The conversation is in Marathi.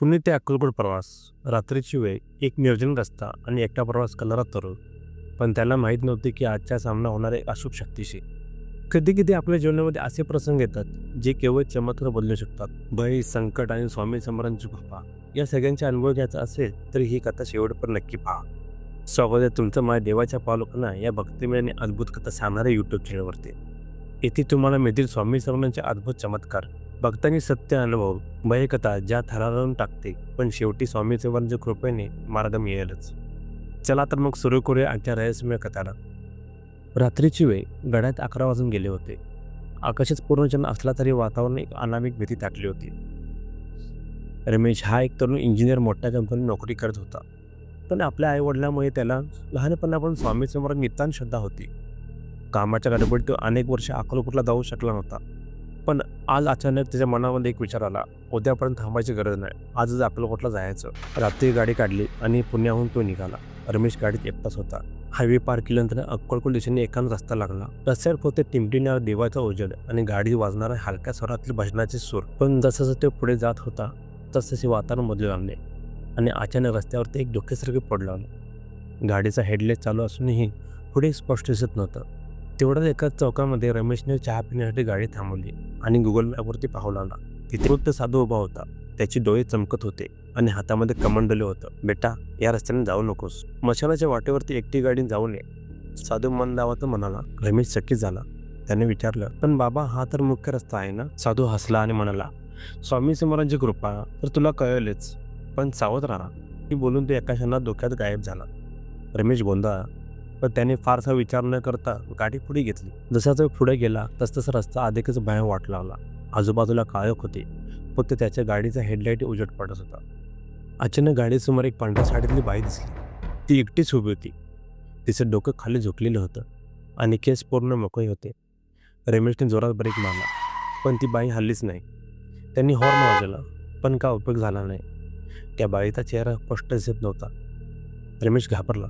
पुणे ते अक्कलकोट प्रवास रात्रीची वेळ एक निर्जन रस्ता आणि एकटा प्रवास करणारा तरुण. पण त्याला माहीत नव्हते की आजचा सामना होणार एक अशुभ शक्तीशी. कधी कधी आपल्या जीवनामध्ये असे प्रसंग येतात जे केवळ चमत्कार बदलू शकतात. भय संकट आणि स्वामी समरांची कृपा या सगळ्यांचा अनुभव घ्यायचा असेल तर ही कथा शेवटपर्यंत नक्की पहा. स्वागत आहे तुमचं माझ्या देवाच्या पालकांना या भक्तिमय आणि अद्भुत कथा सांगणाऱ्या यूट्यूब चॅनलवरती येथे तुम्हाला मिळतील स्वामी समरांचे अद्भुत चमत्कार. भक्तांनी सत्य अनुभव भयकथा ज्या थरारून टाकते पण शेवटी स्वामी समरांच्या कृपेने मार्ग मिळेलच. चला तर मग सुरू करूया आजच्या रहस्यमय कथाला. रात्रीची वेळ गड्यात अकरा वाजून गेले होते. आकाशात पूर्णचंद्र असला तरी वातावरण एक अनामिक भीती दाटली होती. रमेश हा एक तरुण इंजिनियर मोठ्या कंपनीत नोकरी करत होता. पण आपल्या आईवडिलांमुळे त्याला लहानपणापासून स्वामी समोर नितान श्रद्धा होती. कामाच्या गडबडीत तो अनेक वर्ष अकोलपूरला जाऊ शकला नव्हता. पण आज अचानक त्याच्या मनामध्ये एक विचार आला. उद्यापर्यंत थांबायची गरज नाही. आजच अक्कलकोटला जायचं? रात्री गाडी काढली आणि पुण्याहून तो निघाला. रमेश गाडीत एकटाच होता. हायवे पार केल्यानंतर अक्कलकोट दिशेने एकाच रस्ता लागला. रस्त्यावर होते टिमटिण्यावर देवाचा उजेड आणि गाडी वाजणारा हलक्या स्वरातील भजनाचे सूर. पण जसजसं तो पुढे जात होता तसतसे वातावरण बदलू लागले आणि अचानक रस्त्यावरती एक धोक्यासारखे पडलं आलं गाडीचा हेडलाईट चालू असूनही पुढे स्पष्ट दिसत नव्हतं. तेवढ्याच एका चौकामध्ये रमेशने चहा पिण्यासाठी गाडी थांबवली. आणि गुगल मॅपवरती पाहू लागला. तिथे वृत्त साधू उभा होता. त्याची डोळे चमकत होते आणि हातामध्ये कमंडले होतं बेटा या रस्त्याने जाऊ नकोस. मशालाच्या वाटेवरती एकटी गाडी जाऊ नये. साधू मन लावाचं म्हणाला. रमेश चकित झाला. त्याने विचारलं पण बाबा हा तर मुख्य रस्ता आहे ना? साधू हसला आणि म्हणाला स्वामी समोरांची कृपा तर तुला कळलेच. पण सावध राहा. ही बोलून तो एका क्षणात डोक्यात गायब झाला. रमेश गोंधळा पण त्याने फारसा विचार न करता गाडी पुढे घेतली. जसा तो पुढे गेला तसतसा रस्ता अधिकच भय वाट लागला आजूबाजूला काळोख होते. फक्त त्याच्या गाडीचा हेडलाईट उजट पडत होता. अचानक गाडीसमोर एक पांढऱ्या साडीतली बाई दिसली. ती एकटीच उभी होती. तिचं डोकं खाली झुकलेलं होतं. आणि केस पूर्ण मोकळे होते. रमेशने जोरात ब्रेक मारला. पण ती बाई हल्लीच नाही. त्यांनी हॉर्न वाजवला पण का उपयोग झाला नाही. त्या बाईचा चेहरा स्पष्ट दिसत नव्हता. रमेश घाबरला.